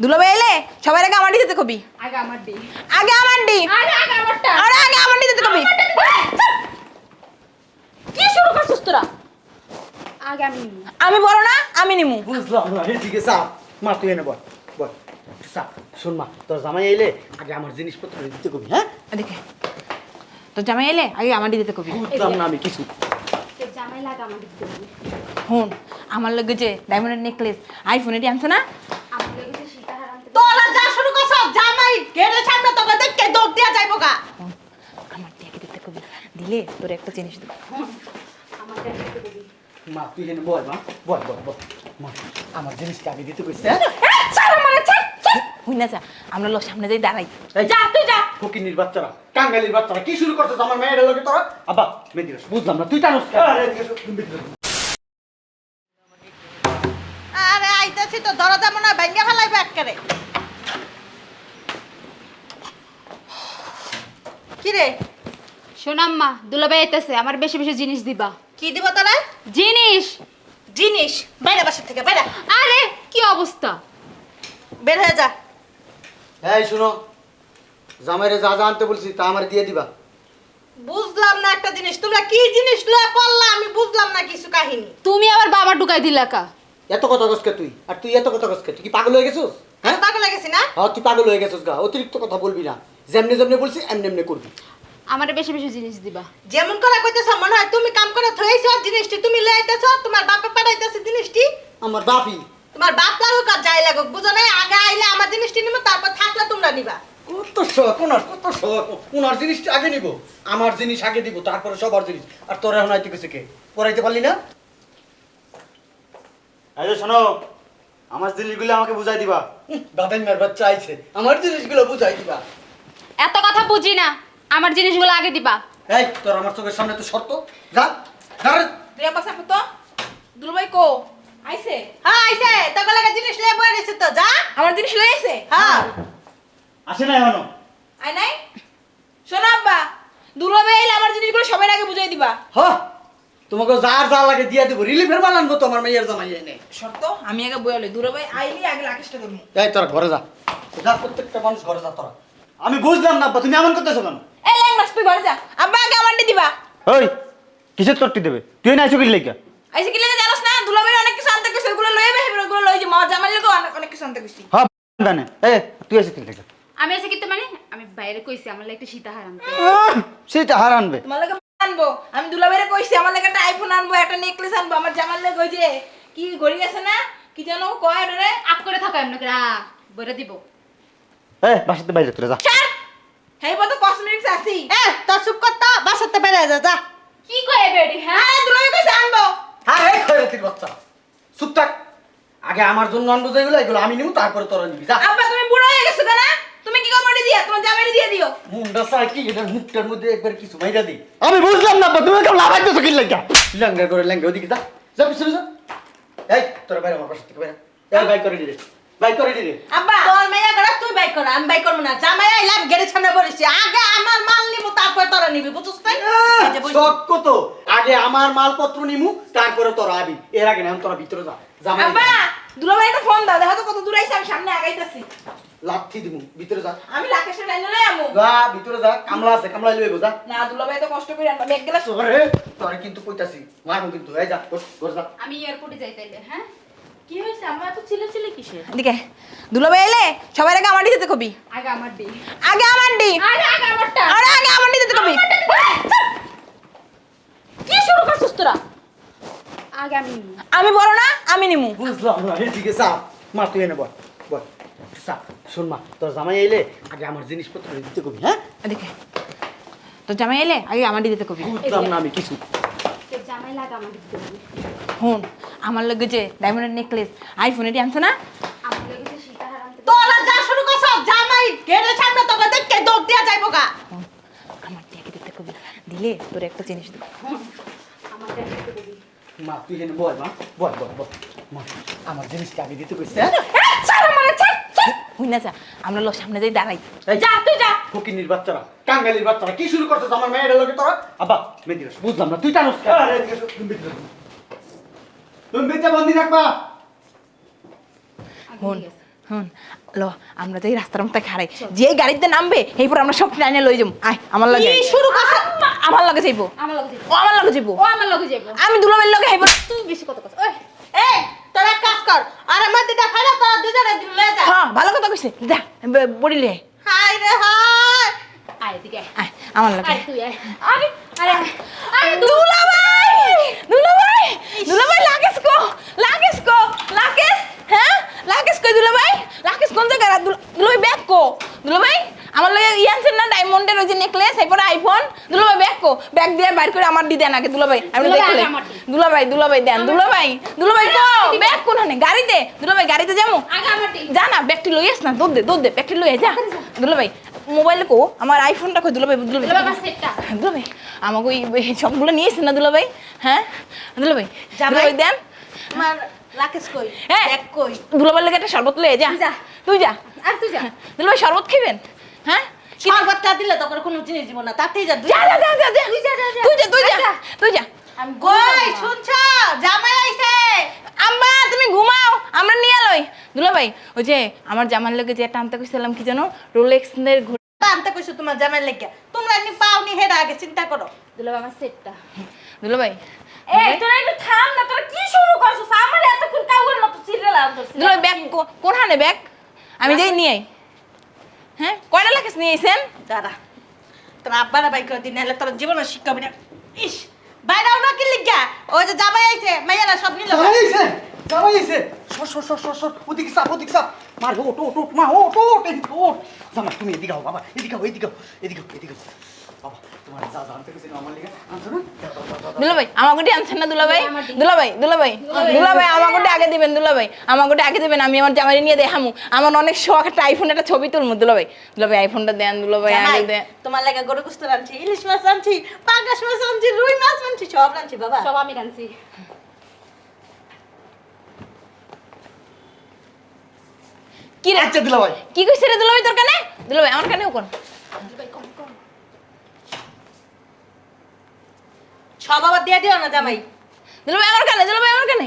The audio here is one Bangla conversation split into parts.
দুলাভাই এলে? সবার আগে আমার দিতে কবি আগে আমার দি আগে আমার ডি আরে আগে আমারটা। আরে আগে আমার দিতে কবি কি শুরু করছিস তোরা? আগে আমি। আমি বড় না আমি নিমু। বুঝলাম না এদিকে চাপ মা তুই এনে বল বল। শোন মা তোর জামাই এলে আগে আমার জিনিসপত্র দিতে কবি হ্যাঁ? এদিকে। তো জামাই এলে আগে আমার দিতে কবি বুঝলাম না আমি কিছু। তোর জামাই লাগে আমার দিতে হবে হুন আমার লগে যে ডায়মন্ডের নেকলেস আইফোন এটি আনছে না আমার লেগেছে সীতাহার আনতে তোরা যা শুরু করছ জামাই গেটের সামনে তোকে দেখে দৌড় দিয়া যাইবো গা। আমার টিয়াকে দিতে কবি। দিলে তোর একটা জিনিস দেবো। আমার মা তুই এনে বল মা। বল বল বল। মা আমার জিনিসটা আগে দিতে কইছে। হ্যাঁ হুই না যা আমরা লোক সামনে যাই দাঁড়াই। যা তুই যা। ফকিনির বাচ্চারা কাঙ্গালির বাচ্চারা কি শুরু করছিস আমার মেয়ের লোকে তোরা? আব্বা মেদিরাস বুঝলাম না তুই টানুস আরে আইতাছি তো দরজা মনে হয় ভাঙ্গা ফেলাইবে একেবারে কি রে শোনাম্মা দুলাভাই এতেছে আমার বেশি বেশি জিনিস দিবা। কি দিব তোরা জিনিস? জিনিস? বাইরে বাসা থেকে বাইরে। আরে কি অবস্থা? বের হয়ে যা। এই শুনো। জামাইরে যা যা আনতে বলছি তা আমার দিয়ে দিবা। বুঝলাম না একটা জিনিস। তোমরা কি জিনিস লয়ে পড়লা? আমি বুঝলাম না কিছু কাহিনী। তুমি আবার বাবা ঢুকাই দিলা কা? এত কথা কসকে তুই? আর তুই এত কথা কসকে তুই কি পাগল হয়ে গেছিস? হ্যাঁ? হ্যাঁ পাগল লাগেছি না? হ্যাঁ তুই পাগল হয়ে গেছিস গা। অতিরিক্ত কথা বলবি না। যেমনে যেমনে বলছি এমনি এমনি করবি। আমার বেশি বেশি জিনিস দিবা। যেমন করে কইতেছ মনে হয় তুমি কাম করে থইছো জিনিসটি তুমি লয়ে তোমার বাপে পাঠাইতেছে জিনিসটি। আমার বাপি। তোমার বাপ লাগুক আর যাই লাগুক বুঝো না আগে আইলে আমার জিনিসটি নিবো তারপর থাকলে তোমরা নিবা। কত শখ ওনার কত শখ। ওনার জিনিসটা আগে নিব আমার জিনিস আগে দিব তারপরে সবার জিনিস। আর তোর এখন আইতে কিছু কে? পড়াইতে পারলি না? এই যে শোনো আমার জিনিসগুলো আমাকে বুঝাই দিবা। দাদাই মার বাচ্চা আইছে আমার জিনিসগুলো বুঝাই দিবা। এত কথা বুঝি না আমার জিনিসগুলো আগে দিবা। এই তোর আমার চোখের সামনে তো শর্ত। যা দাঁড়া তুই আবার সাপে তো দুলাভাই কো। আইছে? হ্যাঁ আইছে। তোকে লাগে জিনিস লয়ে বয়ে রইছে তো যা। আমার জিনিস লয়ে আইছে? হ্যাঁ। আসে না এখনও। আই নাই? শোনো আব্বা দুলাভাই এলে আমার জিনিসগুলো সবার আগে বুঝাই দিবা। হ তোমাকে যার যা লাগে দিয়া দেবো। রিলিফের মাল আনব তো আমার মেয়ের জামাই এনে। শর্ত আমি আগে বয়ালে দুলাভাই আইলি আগে লাকেশটা দেবো এই তোরা ঘরে যা। যা প্রত্যেকটা মানুষ ঘরে যা তোরা। আমি বুঝলাম না আব্বা, তুমি এমন করতেছো কেন? এই ল্যাংমাস তুই ঘরে যা। আব্বা আগে আমার দিবা। ওই কিসের তরটি দেবে? তুই না আইসো কি লেগে আইসে কি লাগে জানোস না? দুলাভাই অনেক কিছু আনতে গেছে ওগুলো লয়ে বেহে ওগুলো লয়ে যে মা জামাই লোক অনেক অনেক কিছু আনতে গেছি হ্যাঁ জানে এ তুই আইসো কি লেগে আমি এসে কিন্তু মানে? আমি বাইরে কইছি আমার লাগে একটা সীতাহার আনতে। সেটা হার আনবে। তোমার লাগে আনব। আমি দুলাভাইরে কইছি আমার লাগে একটা আইফোন আনব একটা নেকলেস আনব আমার জামার লাগে ওই যে কি ঘড়ি আছে না? কি জানো কয় রে আপ করে থাকো এমন করে আ, বইরা দিব। এ বাসাতে বাইরে তুই যা। চার হেই বতো কসমেটিক্স আছি। এ তোর চুপ করতা বাসাতে বেড়ে যা যা। কি কয় বেডি হ্যাঁ? হ্যাঁ দুলাভাই কইছে আনব এই খয়রাতির বাচ্চা। চুপ থাক। আগে আমার জন্য আনব যেগুলো এগুলো আমি নিব তারপরে তোরা নিবি যা। আব্বা তুমি বুড়ো হয়ে গেছো না তুমি কি কমাটি দিয়া? তোমার জামাইরে দিয়ে দিও। মুন্ডা সাই কি এটার মুখটার মধ্যে একবার কিছু মাইরা দিই। আমি বুঝলাম না তুমি কেমন লাগাইতেছো কি লেগে? ল্যাঙ্গা করে ল্যাঙ্গা ওদিকে যা। যা পিছনে যা। এই তোরা বাইরে আমার পাশে থেকে বাইরে এই বাইক করে দিলে বাইক করে দিলে। আব্বা তোর মেয়া করে তুই বাইক কর আমি বাইক করব না। জামাই আইলাম গেটের সামনে বলেছি আগে আমার মাল নিবো তারপরে তোরা নিবি বুঝছিস তাই? এই যে বলছি। শখ কত? আগে আমার মালপত্র নিমু তারপরে তোরা আবি। এর আগে না তোরা ভিতরে যা। জামাই আব্বা দুলাভাই একটা ফোন দাও দেখো তো কত দূর আইছে আমি সামনে আগাইতাছি। লাথি দিমু ভিতরে যা। আমি যা ভিতরে যা কামলা আছে কামলা লইব যা। না দুলাভাই তো কষ্ট করে আনবা এক গ্লাস তোরে তোরে কিন্তু কইতাছি মারমু কিন্তু। এই যা ঘর যা। আমি এয়ারপোর্টে যাই তাইলে হ্যাঁ? কি হয়েছে? আমরা তো ছিলে ছিলে কিসের? এদিকে এলে? সবার আগে আমার দিতে কবি। আগে আমার দি। আগে আমার আরে আগে আমারটা। আরে আগে আমার দিতে কবি। কি শুরু করছিস তোরা? আগে আমি। আমি বড় না আমি নিমু। বুঝলাম না এদিকে যা। মা তুই এনে বল বল। শোন মা তোর জামাই এলে আগে আমার জিনিসপত্র দিতে কবি হ্যাঁ? এদিকে তো জামাই এলে? আগে আমার দিতে কবি। বুঝলাম না আমি কিছু। তোর জামাই লাগে আমার দিতে হবে হুন আমার লগে যে ডায়মন্ডের নেকলেস আইফোন এটি আনছে না? তোরা যা শুরু করছ জামাই গেটের সামনে তোকে দেখে দৌড় দিয়া যাইবো গা। আমার টিয়াকে দিতে কবি দিলে তোর একটা জিনিস দেবো। মা তুই এনে বল মা। বল বল বল। মা আমার জিনিসটা আগে দিতে কইছে হুই না যা আমরা লোক সামনে যাই দাঁড়াই। যা তুই যা। ফকিনির বাচ্চারা কাঙ্গালির বাচ্চারা কি শুরু করছিস আমার মেয়ের লোকে তোরা? আব্বা মেদিরাস বুঝলাম না তুই ঢুকো। তুমি বেঁচে বন্দি রাখবা হুন হুন লো আমরা তো এই রাস্তার মধ্যে খাড়াই। যে গাড়িতে নামবে এরপর আমরা সব ট্রেনে লই যাব। আয় আমার লাগে শুরু করছে? আমার লাগে যাইবো। আমার লগে যাইবো। ও আমার লাগে যাইবো। ও আমার লগে যাইবো। আমি দুলাবের লগে তুই বেশি কথা কথা ওই এই তোরা এক কাজ কর। আর আমার দিদা ফাইলা তোরা দুজনে লয়ে যা। হ্যাঁ ভালো কথা কইছে। যা ব- বড়ি লে হাই রে হাই। আয় এদিকে আয়। আয় আমার লাগে আয়। তুই আয়। আরে আরে আরে দুলাভাই! দুলাভাই দুলাভাই লাগেস কো লাগেস কো লাগেস হ্যাঁ? লাগেস কই দুলাভাই? লাগেস কোন জায়গা দুলা- দুলাভাই ব্যাগ কো। দুলাভাই আমার লাগে ইয়ানছেন না ডায়মন্ডের ওই যে নেকলেস এরপরে আইফোন দুলাভাই ব্যাগ কো। ব্যাগ দিয়ে বাইর করে আমার দি দেন আগে দুলাভাই। আমি দুলাভাই দেখলে আগে আমার দি। দুলাভাই দুলাভাই দেন। দুলাভাই দুলাভাই কো। ব্যাগ কোন হানে গাড়িতে? দুলাভাই গাড়িতে যামু যা না ব্যাগটি লইয়াস না দৌড় দে দৌড় দে ব্যাগটি লইয়া যা। দুলাভাই মোবাইলে কো। আমার আইফোনটা দুলাভাই দুলা বাবা সেটটা। দুলাভাই আমাকে ওই সবগুলো নিয়ে এসেন না দুলাভাই? হ্যাঁ? দুলাভাই জামাই। দুলাভাই দেন। আমার রাকেশ কই? হ্যাঁ কই? দুলাভাই লেগে একটা শরবত লয়ে যা। তুই যা। আর তুই যা। দুলাভাই শরবত খাবেন? হ্যাঁ? শরবতটা দিলে তখন কোনো জিনিস দিব না। তাতেই যা যা যা। যা যা যা তুই যা। তুই যা তুই যা যা। তুই যা। আমি কই? শুনছ? জামাই আইছে। আম্মা তুমি ঘুমাও। আমরা নিয়ে লই দুলাভাই ওই যে আমার জামার লোকে যে টানতে কইছিলাম কি জানো রোলেক্স আনতে কইছো তোমার জামাই লাগিয়া? তোমরা এমনি পাওনি হেডা আগে চিন্তা করো। দুলা বাবা সেটটা। দুলাভাই এই তোরা একটু থাম না তোরা কি শুরু করছিস আমার এতক্ষণ কাউয়ের মতো সিরিয়াল আর ধরছিস দুলাভাই ব্যাগ কো- কোনখানে ব্যাগ? আমি যাই নিয়ে আই হ্যাঁ? কয়টা লাখেস নিয়ে আইছেন? দাদা তোর আব্বারা বাইক করে দিন নাহলে তোর জীবনে শিক্ষা হবে না। ইস বাইরেও না কি লিখা ওই যে জামাই আইছে মাইয়ারা সব নিল। জামাই এসে জামাই এসে সর সর সর সর ওদিকে চাপ ওদিকে চাপ মার ওট ওট ওট মা ওট ওট এদিকে ওট জামাই তুমি এদিকে আও বাবা এদিকে আও এদিকে আও এদিকে আও এদিকে আও। বাবা তোমার যা জানতে গেছে আমার লিগে আনছো না? দাও, দাও, দাও, দাও, দাও। দুলাভাই আমার গোটে আনছেন না দুলাভাই? দুলাভাই দুলাভাই দুলাভাই আমার গোটে আগে দিবেন দুলাভাই। গোটে আগে দিবেন আমি আমার জামাই নিয়ে দেখামু। আমার অনেক শখ একটা আইফোন একটা ছবি তুলমু দুলাভাই। দুলাভাই আইফোনটা দেন দুলাভাই আগে দেন তোমার লাগা গরু কুস্ত আনছি ইলিশ মাছ আনছি পাঙ্গাস মাছ আনছি রুই মাছ আনছি সব আনছি বাবা। সব আমি রাঁধছি। কি রে? আচ্ছা দিলা ভাই কি কইছে রে দুলাভাই তোর কানে? দুলাভাই আমার কানেও কোন? সব আবার দিয়ে দিও না জামাই। দুলাভাই আমার কানে দুলাভাই আমার কানে?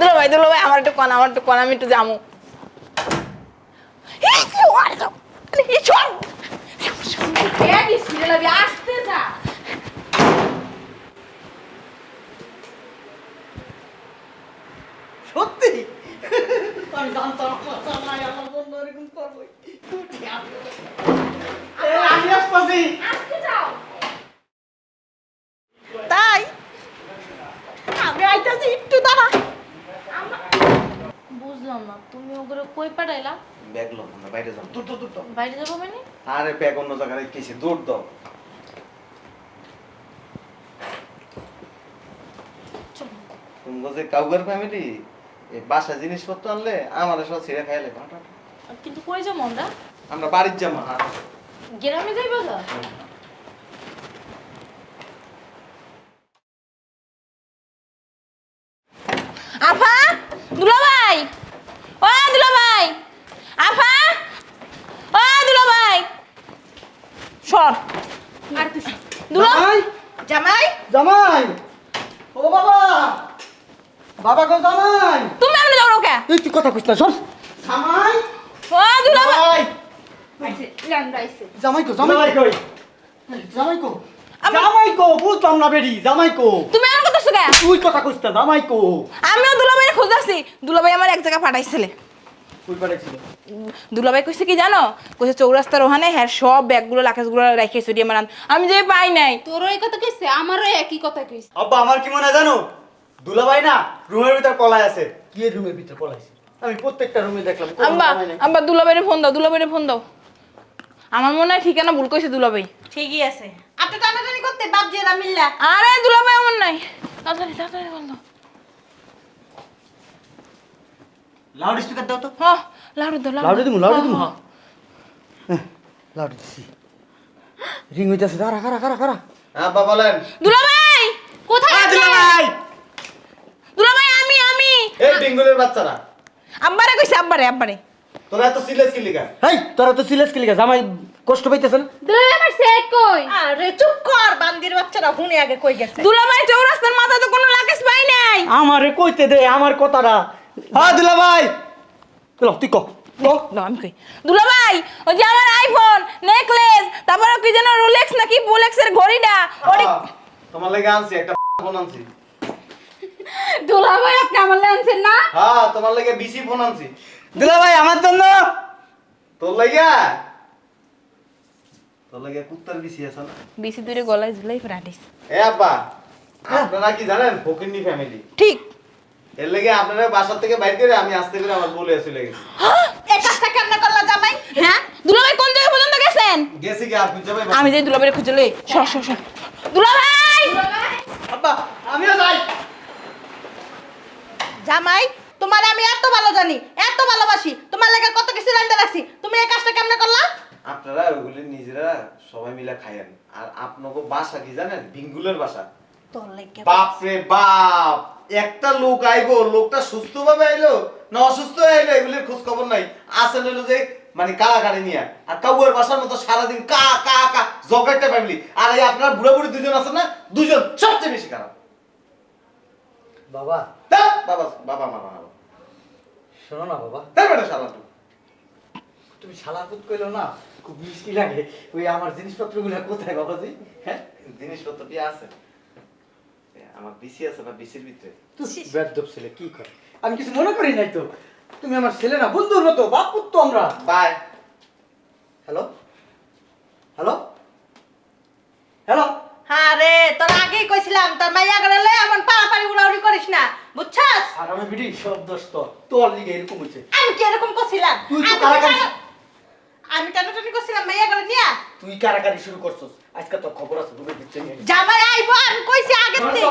দুলাভাই দুলাভাই আমার একটু কোন আমার একটু কোন আমি একটু যামু এই কি ওয়ার দাও এই চল এই সিরিয়াল আমি আসতে যা। আমি জানতাম আমার আমার বন্ধু এরকম করবে আমি আসতেছি তাই আমি আইতাছি একটু দাঁড়া বুঝলাম না। তুমি ওগুলো কই পাঠাইলা? ব্যাগ লো আমরা বাইরে যাব। দূর দূর দূর দূর। বাইরে যাব মানে? আরে ব্যাগ অন্য জায়গায় রেখেছি দৌড় দাও তুমি যে কাউগার ফ্যামিলি এই বাসা জিনিসপত্র আনলে আমার সব ছেড়ে খাইলে কিন্তু কই যাব আমরা? আমরা বাড়ির জামা গ্রামে যাইবো তো আফা দুলাভাই! ও দুলাভাই! আফা! ও দুলাভাই! সর। আর তুই দুলা জামাই? জামাই? জামাই! ও বাবা! বাবা গো জামাই। তুমি কে এই তুই কথা কইছ না জামাই? ও দুলাভাই জামাই। আইছে জামাই কো জামাই কই? জামাই কো। জামাই কো বুঝলাম না বেরি জামাই কো। তুমি আমার কথা শুকা তুই কথা কইছ না জামাই কো। আমিও দুলাভাইয়ের খোঁজ আছি দুলাভাই আমার এক জায়গা পাঠাইছিলে। দুলাভাই কইছে কি জানো? কইছে চৌরাস্তার ওখানে হ্যাঁ সব ব্যাগগুলো লাকেশগুলো রেখে চুরি আমার আন- আমি যে পাই নাই। তোরও এই কথা কইছে আমারও একই কথা কইছে। আব্বা আমার কি মনে হয় জানো? দুলাভাই না রুমের ভিতর কলাই আছে। কি রুমের ভিতর পলাইছে? আমি প্রত্যেকটা রুমে দেখলাম নাই। আম্বা দুলাভাইরে ফোন দাও দুলাভাইরে ফোন দাও। আমার মনে হয় ঠিকানা ভুল কইছে দুলাভাই। ঠিকই আছে। আপনি টানাটানি করতে বাপ জিরা মিল্লা। আরে দুলাভাই আমার নাই। তাড়াতাড়ি তাড়াতাড়ি ফোন দাও। লাউড স্পিকার দাও তো। হ লাউড দাও লাউড দিমু লাউড দিমু। হ্যাঁ, লাউড দিছি। রিং হইতাছে দাঁড়া খারা খারা খারা আব্বা বলেন। দুলাভাই কোথায় আছেন? দুলাভাই! এই বেঙ্গলের বাচ্চারা। কইছে তোরা এত সিরিয়াস কি লিখা হেই তোরা তো সিলেস কি লিখা জামাই কষ্ট পাইতেছেন? দুলা আমার সেট কই? আরে চুপ কর বান্দির বাচ্চারা হুনে আগে কই গেছে। দুলাভাই চৌরাস্তার মাথায় তো কোনো পাই নাই। আমারে কইতে দে আমার কথাটা। হ্যাঁ দুলা ভাই! দুলা তুই ক ক? না আমি কই। দুলা ওই যে আমার আইফোন নেকলেস তারপরে কি যেন রোলেক্স নাকি পোলেক্সের ঘড়িটা ওরে তোমার লেগে আনছি একটা ফোন আনছি। দুলা ভাই আপনি আমার লেনছেন না? হ্যাঁ তোমার লেগে বিসি ফোন আনছি। দুলা ভাই আমার জন্য? তোর লাগিয়া তোর লাগিয়া কুত্তার বিসি আছে না? বেশি দূরে গলায় ঝুলাই ফেরাটিস এ আব্বা আপনারা কি জানেন ফকিন্নি ফ্যামিলি ঠিক। এর লেগে আপনারা বাসার থেকে বাইর করে আমি আসতে করে আমার বলে চলে গেছি। এই কাজটা কেমন করলা জামাই? হ্যাঁ? দুলা ভাই কোন জায়গা পর্যন্ত গেছেন? গেছি কি আর খুঁজে পাই আমি যাই দুলা ভাইয়ের খুঁজে লই। সর সর সর। দুলা ভাই আব্বা আমিও যাই। জামাই তোমার আমি এত ভালো জানি এত ভালোবাসি তোমার লাগে কত কিছু রান্না রাখছি। তুমি এই কাজটা কেমন করলা? আপনারা ওগুলি নিজেরা সবাই মিলে খাইয়েন। আর আপনাকে বাসা কি জানেন? বিঙ্গুলের বাসা। তোর লাগে বাপ রে বাপ! একটা লোক আইবো লোকটা সুস্থ ভাবে আইলো না অসুস্থ আইলো এগুলির খোঁজ খবর নাই। আসেন হলো যে মানে কাড়াকাড়ি নিয়ে। আর কাউয়ের বাসার মতো সারাদিন কা কা কা জগাইটা ফ্যামিলি আর এই আপনার বুড়া বুড়ি দুজন আছেন না দুজন সবচেয়ে বেশি খারাপ। বাবা। ধ্যাৎ, বাবা বাবা মামা বাবা শোনো না বাবা। তারপরে শালা তুই। তুমি শালাকুত কইলো না? খুব মিষ্টি লাগে। ওই আমার জিনিসপত্রগুলো কোথায় বাবাজি? হ্যাঁ? জিনিসপত্র কি আছে? আমার বিসি আছে না বিসির ভিতরে? তুই বেদব ছেলে কি করে? আমি কিছু মনে করি নাই তো। তুমি আমার ছেলে না বন্ধুর মতো বাপ পুত্র আমরা। Bye hello? হ্যালো? হ্যালো? হ্যাঁ রে তোর আগেই কইছিলাম তোর মাইয়া গেলে এমন পাড়াপাড়ি উড়াউড়ি করিস না বুঝছস? আর আমি বিটি সব দোষ তো তোর লিগে এরকম হইছে। আমি কি এরকম কইছিলাম? তুই তো কারাকারি- টানা- আমি টানাটানি করছিলাম মাইয়া গেলে নিয়া। তুই কারাকারি শুরু করছস আজকে তো খবর আছে তুমি দিচ্ছে নিয়ে নে। জামাই আইবো আমি কইছি আগে থেকে